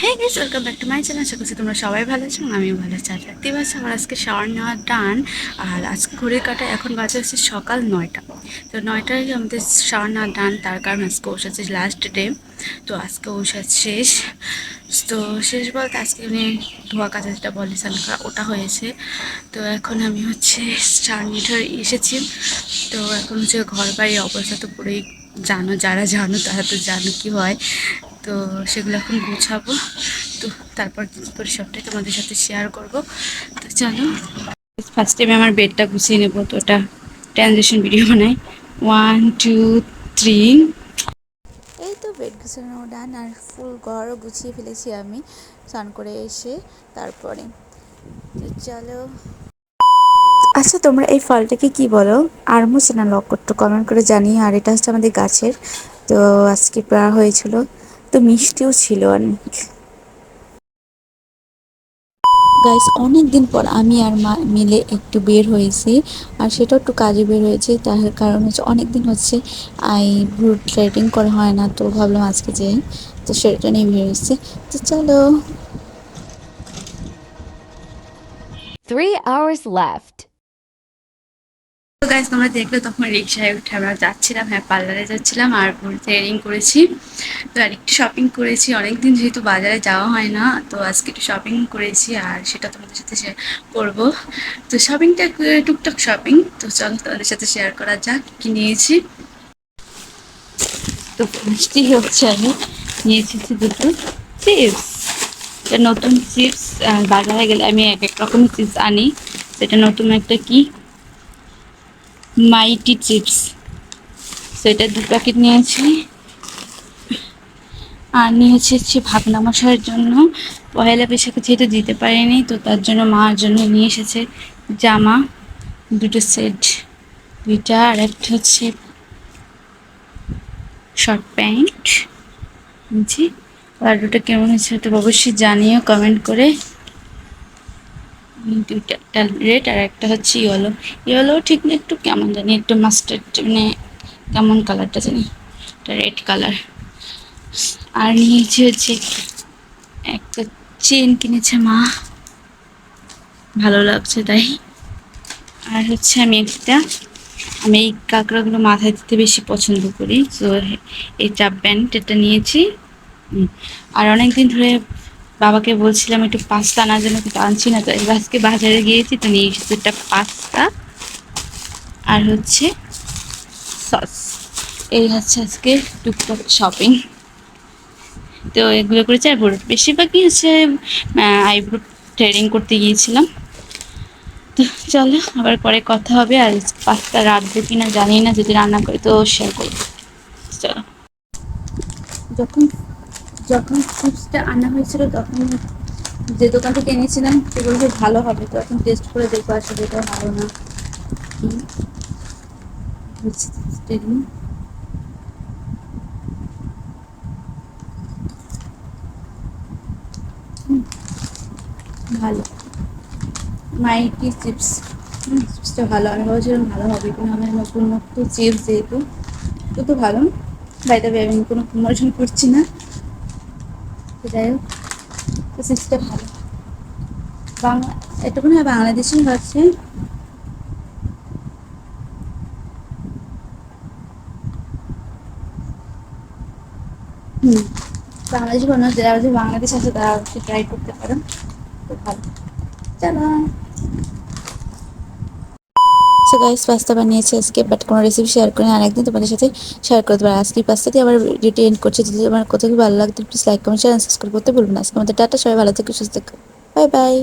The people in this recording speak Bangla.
হ্যাঁ guys welcome back to my channel আশা করছি তোমরা সবাই ভালো আছো, আমিও ভালো আছি আর দেখতে পাচ্ছি আমার আজকে শাওয়ার নেওয়ার ডান আর আজকে ঘড়ির কাটা, এখন বাজে হচ্ছে সকাল নয়টা। তো নয়টায় আমাদের শাওয়ার নেওয়ার ডান তার কারণ আজকে ওষুধ আছে লাস্ট ডে তো আজকে ওষুধ শেষ। তো শেষ বলতে আজকে উনি ধোয়া কাজা যেটা বলে স্নান করা ওটা হয়েছে। তো এখন আমি হচ্ছে শাওয়ার নিয়ে এসেছি। তো এখন হচ্ছে ঘর বাড়ির অবস্থা তো পুরোই জানো, যারা জানো তারা তো জানো কি হয়। তো সেগুলো এখন গুছাবো। তো তারপর সবটাই তোমাদের সাথে শেয়ার করব। তো চলো। ফার্স্ট টাইম আমার বেডটা গুছিয়ে নেব, তো ওটা ট্রানজেকশন ভিডিও বানাই। ওয়ান টু থ্রি এই তো বেড গুছানো ডান আর ফুল ঘরও গুছিয়ে ফেলেছি আমি, স্নান করে এসে তারপরে। তো চলো। আচ্ছা তোমরা এই ফলটাকে কি বলো? আরমুস না লকট্ট কমেন্ট করে জানিয়ে আর এটা হচ্ছে আমাদের গাছের। তো আজকে প্রায় হয়েছিল। তো মিষ্টিও ছিল অনেক গাইস অনেক দিন পর আমি আর মা মিলে একটু বের হয়েছি আর সেটাও একটু কাজে বের হয়েছে। তার কারণ হচ্ছে অনেক দিন হচ্ছে আই ব্রু ট্রেডিং করা হয় না তো ভাবলাম আজকে যাই তো সেটা নিয়ে বের হয়েছে। তো চলো। Three hours left. তো গাইজ তোমরা দেখলে তখন রিক্সায় উঠে আমরা যাচ্ছিলাম হ্যাঁ পার্লারে যাচ্ছিলাম আর থ্রেডিং করেছি। তো আর একটু শপিং করেছি, অনেকদিন যেহেতু বাজারে যাওয়া হয় না, তো আজকে একটু শপিং করেছি আর সেটা তোমাদের সাথে শেয়ার করব। তো শপিংটা টুকটাক শপিং তো চলো তোমাদের সাথে শেয়ার করা যাক কি নিয়েছি। তো ফার্স্টই হচ্ছে আমি, নিয়েছি দুটো চিপস নতুন চিপস বাজারে গেলে আমি এক এক রকম চিপস আনি। সেটা নতুন একটা কি মাইটি চিপস। সেটা দু প্যাকেট নিয়েছি। আর নিয়েছি হচ্ছে ভাবনা মশাইয়ের জন্য। পয়লা বৈশাখে যেহেতু দিতে পারেনি, তো তার জন্য মার জন্য নিয়ে এসেছে জামা, দুটো সেট, দুইটা, আর একটা হচ্ছে শর্ট প্যান্ট আর দুটো কেমন হয়েছে তো অবশ্যই জানিও কমেন্ট করে। দুইটা রেড আর একটা হচ্ছে ইয়েলো ইয়েলো ঠিক না একটু কেমন জানি, একটু মাস্টার্ড মানে কেমন কালারটা জানি এটা রেড কালার আর নিয়েছে হচ্ছে একটা চেন কিনেছে মা। ভালো লাগছে তাই। আর হচ্ছে আমি একটা, আমি এই কাঁকড়াগুলো মাথায় দিতে বেশি পছন্দ করি। তো এই চাপ প্যান্ট এটা নিয়েছি। আর অনেকদিন ধরে বাবাকে বলছিলাম একটু পাস্তা আনার জন্য কিন্তু আনছি না, তো আজকে বাজারে গিয়েছি, তো নিয়ে এসেছি একটা পাস্তা। আর হচ্ছে সস। এই হচ্ছে আজকে টুকটাক শপিং তো এগুলো করেছি, আর বেশিরভাগই হচ্ছে আইব্রো ট্রেডিং করতে গিয়েছিলাম। তো চলো, আবার পরে কথা হবে, আর পাস্তা রাখব কিনা জানি না, যদি রান্না করি তো শেয়ার করব। চলো। যখন যখন চিপসটা আনা হয়েছিল, তখন যে দোকান থেকে এনেছিলাম সেগুলো যে ভালো হবে, তো এখন টেস্ট করে দেখব আসলে এটা ভালো না। ভালো। মাইটি চিপস। চিপসটা ভালো। আমি ভাবছিলাম ভালো হবে কিন্তু আমার নতুন নতুন চিপস যেহেতু, তো তো ভালো। বাইরে আমি কোনো প্রমোশন করছি না। তো যাই হোক, তো সিক্সটা ভালো। বাংলা এটা মনে হয় বাংলাদেশি হচ্ছে। বাংলাদেশি কোনো, যারা বাংলাদেশ আছে, তারা ট্রাই করতে পারেন। তো ভালো। চলো। সো গাইস পাস্তা বানিয়েছি, আজকে বাট কোনো রেসিপি শেয়ার করি আর একদিন তোমাদের সাথে শেয়ার করতে পারি আজকে পাস্তা দিয়ে আবার ভিডিওটি এন্ড করছে। যদি তোমার কোথাও ভালো লাগতো please like comment share subscribe করতে ভুলবেন আজকে আমাদের টাটা, সবাই ভালো থেকে, সুস্থ থাকো। Bye bye